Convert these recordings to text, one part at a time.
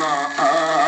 আল্লাহ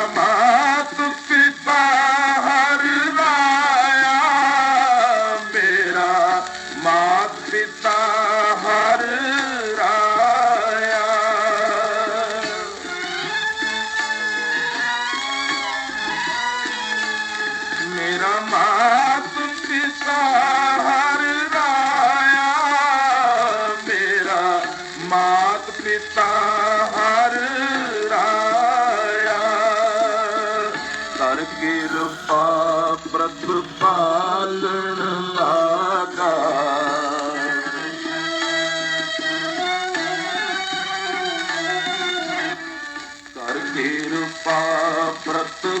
Bye. ਪਾਪ ਪ੍ਰਤਿ ਪਾਲਣ ਲਾਗਾ। ਕਰ ਕਿਰਪਾ ਪ੍ਰਤਿ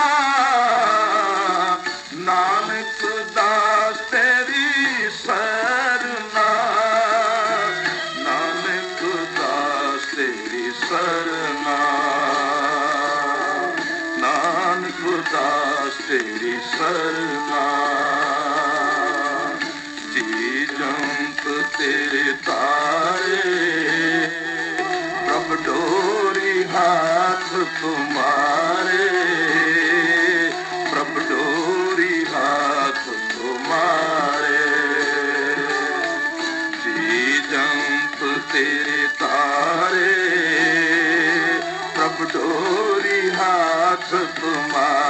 ਕਰਨਾ। ਨਾਨਕ ਉਦਾਸ ਤੇਰੀ ਸਰਨਾ। ਜੀ ਜੰਤ ਤੇਰੇ ਤਾਰੇ। ਪ੍ਰਭ ਡੋਰੀ ਹੱਥ ਤੁਮ ਤਾਰੇ